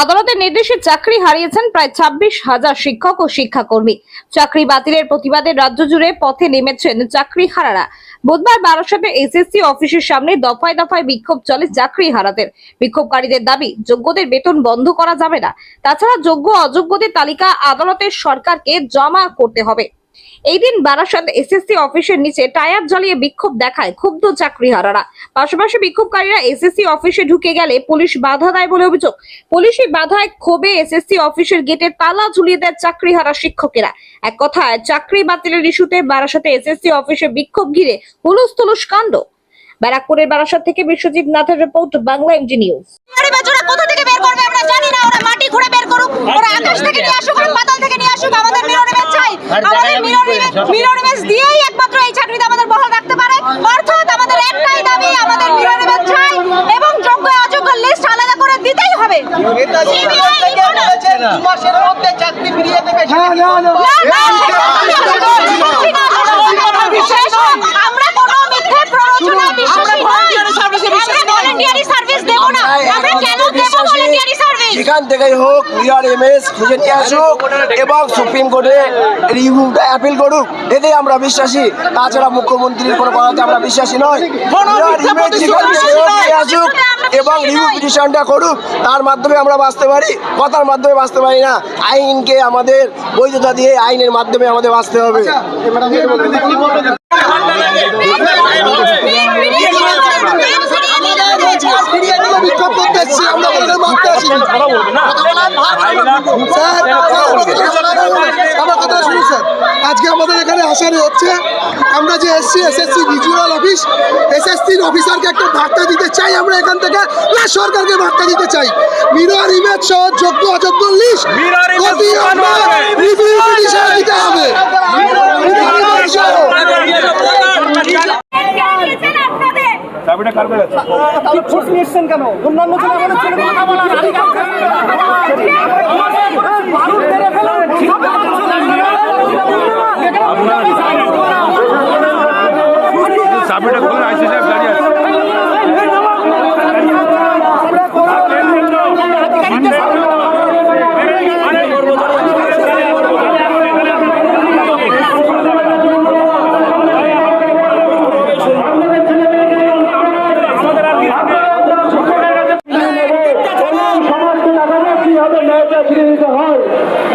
আদালতের নির্দেশে চাকরি হারিয়েছেন প্রায় ছাব্বিশ হাজার শিক্ষক ও শিক্ষাকর্মী। চাকরি বাতিলের প্রতিবাদে রাজ্য জুড়ে পথে নেমেছেন চাকরি হারারা। বুধবার বারাসাতে এসএসসি অফিসের সামনে দফায় দফায় বিক্ষোভ চলে চাকরি হারাদের। বিক্ষোভকারীদের দাবি, যোগ্যদের বেতন বন্ধ করা যাবে না। তাছাড়া যোগ্য অযোগ্যদের তালিকা আদালতের সরকারকে জমা করতে হবে। এই দিন বারাসাত এসএসসি অফিসের নিচে টায়ার জ্বালিয়ে বিক্ষোভ দেখায় ক্ষুব্ধ চাকরিহারারা। পাশাপাশি বিক্ষোভকারীরা এসএসসি অফিসে ঢুকে গেলে পুলিশ বাধা দেয় বলে অভিযোগ। পুলিশি বাধায় ক্ষোভে এসএসসি অফিসের গেটে তালা ঝুলিয়ে দেয় চাকরিহারা শিক্ষকেরা। এক কথায়, চাকরি বাতিলের ইস্যুতে বারাসাতে এসএসসি অফিসে বিক্ষোভ ঘিরে হুলুস তুলুস কাণ্ড। ব্যারাকপুরের বারাসাত থেকে বিশ্বজিৎ নাথের রিপোর্ট, বাংলা এমজি নিউজ আরে বেচারা কোথা থেকে বের করবে আমরা জানি না ওরা মাটি খুঁড়ে বের করুক ওরা আকাশ থেকে নিয়ে আসুক ওরা পাতাল থেকে নিয়ে আসুক আমাদের mirror image image mirror image দিয়েই একমাত্র এই চাকরিতে আমাদের বহাল রাখতে পারে। অর্থাৎ আমাদের একটাই দাবি আমাদের মিরর ইমেজ চাই এবং যোগ্য অযোগ্য লিস্ট আলাদা করে দিতেই হবে। মাসের মধ্যে চাকরি ফিরিয়ে দেবে না, না, বিশ্বাস হোক, আমরা কোনো মিথ্যে প্ররোচনা বিশ্বাসী নই আমরা ভলেন্টিয়ারি সার্ভিস দেব না আমরা কেন দেব সেখান থেকেই হোক মিরর এমএস খুঁজে নিয়ে আসুক এবং সুপ্রিম কোর্টে রিভিউটা অ্যাপিল করুক। এতেই আমরা বিশ্বাসী। তাছাড়া মুখ্যমন্ত্রীর কোনো কথাতে আমরা বিশ্বাসী নয়। যেখান আসুক এবং রিভিউ পিটিশনটা করুক তার মাধ্যমে আমরা বাঁচতে পারি। কথার মাধ্যমে বাঁচতে পারি না। আইনকে আমাদের বৈধতা দিয়ে আইনের মাধ্যমে আমাদের বাঁচতে হবে ফিরিয়ে দিলে বিক্ষোভ করতে এসেছি আমরা ওদের মারতে স্যার আমার কথা শুনুন স্যার আজকে আমাদের এখানে আসার হচ্ছে আমরা যে এসছি এসএসসি রিজিওনাল অফিস এসএসসির অফিসারকে একটা বার্তা দিতে চাই আমরা এখান থেকে না সরকারকে বার্তা দিতে চাই। মিরর ইমেজ সহ যোগ্য অযোগ্য লিস্ট অতি আমরা রিভিউ পিটিশন দিতে হবে মিরর ইমেজ সহ চাবিটা Amen.